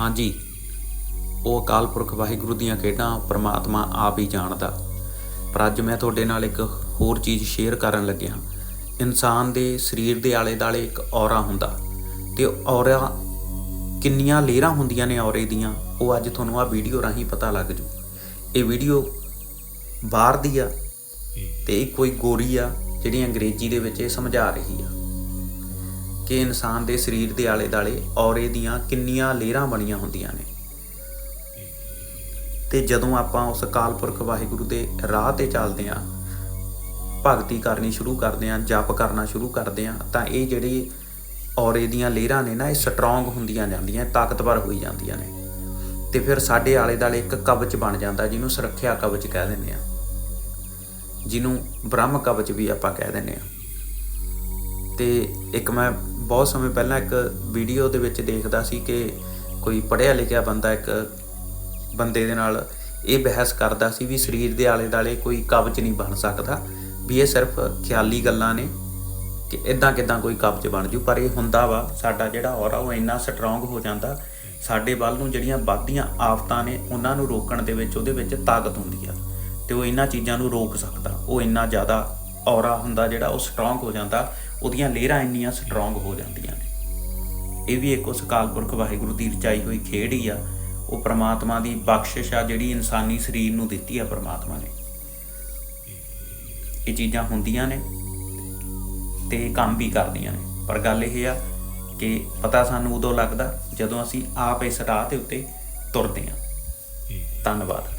ਹਾਂਜੀ। ਉਹ ਅਕਾਲ ਪੁਰਖ ਵਾਹਿਗੁਰੂ ਦੀਆਂ ਖੇਡਾਂ ਪ੍ਰਮਾਤਮਾ ਆਪ ਹੀ ਜਾਣਦਾ। ਪਰ ਅੱਜ ਮੈਂ ਤੁਹਾਡੇ ਨਾਲ ਇੱਕ ਹੋਰ ਚੀਜ਼ ਸ਼ੇਅਰ ਕਰਨ ਲੱਗਿਆ। ਇਨਸਾਨ ਦੇ ਸਰੀਰ ਦੇ ਆਲੇ-ਦਾਲੇ ਇੱਕ ਔਰਾ ਹੁੰਦਾ ਤੇ ਔਰਾ ਕਿੰਨੀਆਂ ਲੇਅਰਾਂ ਹੁੰਦੀਆਂ ਨੇ ਔਰੇ ਦੀਆਂ ਉਹ ਅੱਜ ਤੁਹਾਨੂੰ ਆ ਵੀਡੀਓ ਰਾਹੀਂ ਪਤਾ ਲੱਗ ਜੂ। ਇਹ ਵੀਡੀਓ ਬਾਹਰ ਦੀ ਆ ਤੇ ਕੋਈ ਗੋਰੀ ਆ ਜਿਹੜੀ ਅੰਗਰੇਜ਼ੀ ਦੇ ਵਿੱਚ ਇਹ ਸਮਝਾ ਰਹੀ ਆ। ਕਿ ਇਨਸਾਨ ਦੇ ਸਰੀਰ ਦੇ ਆਲੇ-ਦਾਲੇ ਔਰੇ ਦੀਆਂ ਕਿੰਨੀਆਂ ਲੇਅਰਾਂ ਬਣੀਆਂ ਹੁੰਦੀਆਂ ਨੇ। ਤੇ ਜਦੋਂ ਆਪਾਂ ਉਸ ਅਕਾਲ ਪੁਰਖ ਵਾਹਿਗੁਰੂ ਦੇ ਰਾਹ ਤੇ ਚੱਲਦੇ ਆਂ ਭਗਤੀ ਕਰਨੀ ਸ਼ੁਰੂ ਕਰਦੇ ਆਂ ਜਪ ਕਰਨਾ ਸ਼ੁਰੂ ਕਰਦੇ ਆਂ ਤਾਂ ਇਹ ਜਿਹੜੀ ਔਰੇ ਦੀਆਂ ਲੇਅਰਾਂ ਨੇ ਨਾ, ਇਹ ਸਟਰੋਂਗ ਹੁੰਦੀਆਂ ਜਾਂਦੀਆਂ ਤਾਕਤਵਰ ਹੋਈ ਜਾਂਦੀਆਂ ਨੇ। ਤੇ ਫਿਰ ਸਾਡੇ ਆਲੇ-ਦਾਲੇ ਇੱਕ ਕਵਚ ਬਣ ਜਾਂਦਾ, ਜਿਹਨੂੰ ਸੁਰੱਖਿਆ ਕਵਚ ਕਹਿ ਦਿੰਦੇ ਆ ਜਿਹਨੂੰ ਬ੍ਰਹਮ ਕਵਚ ਵੀ ਆਪਾਂ ਕਹਿ ਦਿੰਦੇ ਆ ਤੇ ਇੱਕ ਮੈਂ ਬਹੁਤ ਸਮੇਂ ਪਹਿਲਾਂ ਇੱਕ ਵੀਡੀਓ ਦੇ ਵਿੱਚ ਦੇਖਦਾ ਸੀ ਕਿ ਕੋਈ ਪੜ੍ਹਿਆ ਲਿਖਿਆ ਬੰਦਾ ਇੱਕ ਬੰਦੇ ਦੇ ਨਾਲ ਇਹ ਬਹਿਸ ਕਰਦਾ ਸੀ ਵੀ ਸਰੀਰ ਦੇ ਆਲੇ-ਦਾਲੇ ਕੋਈ ਕਬਜ਼ ਨਹੀਂ ਬਣ ਸਕਦਾ, ਵੀ ਇਹ ਸਿਰਫ ਖਿਆਲੀ ਗੱਲਾਂ ਨੇ ਕਿ ਇਦਾਂ ਕਿਦਾਂ ਕੋਈ ਕਬਜ਼ ਬਣ ਜੂ। ਪਰ ਇਹ ਹੁੰਦਾ ਵਾ, ਸਾਡਾ ਜਿਹੜਾ ਔਰਾ ਉਹ ਇੰਨਾ ਸਟਰੋਂਗ ਹੋ ਜਾਂਦਾ, ਸਾਡੇ ਵੱਲ ਨੂੰ ਜਿਹੜੀਆਂ ਵੱਧਦੀਆਂ ਆਫਤਾਂ ਨੇ, ਉਹਨਾਂ ਨੂੰ ਰੋਕਣ ਦੇ ਵਿੱਚ, ਉਹਦੇ ਵਿੱਚ ਤਾਕਤ ਹੁੰਦੀ ਆ ਤੇ ਉਹ ਇਹਨਾਂ ਚੀਜ਼ਾਂ ਨੂੰ ਰੋਕ ਸਕਦਾ। ਉਹ ਇੰਨਾ ਜ਼ਿਆਦਾ ਔਰਾ ਹੁੰਦਾ ਜਿਹੜਾ ਉਹ ਸਟਰੋਂਗ ਹੋ ਜਾਂਦਾ। ਉਹਦੀਆਂ ਲੇਅਰਾਂ ਇੰਨੀਆਂ ਸਟਰੋਂਗ ਹੋ ਜਾਂਦੀਆਂ ਨੇ। ਇਹ ਵੀ ਇੱਕ ਉਸ ਅਕਾਲ ਪੁਰਖ ਵਾਹਿਗੁਰੂ ਦੀ ਰਚਾਈ ਹੋਈ ਖੇਡ ਹੀ ਆ। ਉਹ ਪ੍ਰਮਾਤਮਾ ਦੀ ਬਖਸ਼ਿਸ਼ ਆ ਜਿਹੜੀ ਇਨਸਾਨੀ ਸਰੀਰ ਨੂੰ ਦਿੱਤੀ ਆ ਪ੍ਰਮਾਤਮਾ ਨੇ। ਇਹ ਚੀਜ਼ਾਂ ਹੁੰਦੀਆਂ ਨੇ ਤੇ ਕੰਮ ਵੀ ਕਰਦੀਆਂ ਨੇ। ਪਰ ਗੱਲ ਇਹ ਆ ਕਿ ਪਤਾ ਸਾਨੂੰ ਉਦੋਂ ਲੱਗਦਾ ਜਦੋਂ ਅਸੀਂ ਆਪ ਇਸ ਰਾਹ ਦੇ ਉੱਤੇ ਤੁਰਦੇ ਹਾਂ। ਧੰਨਵਾਦ।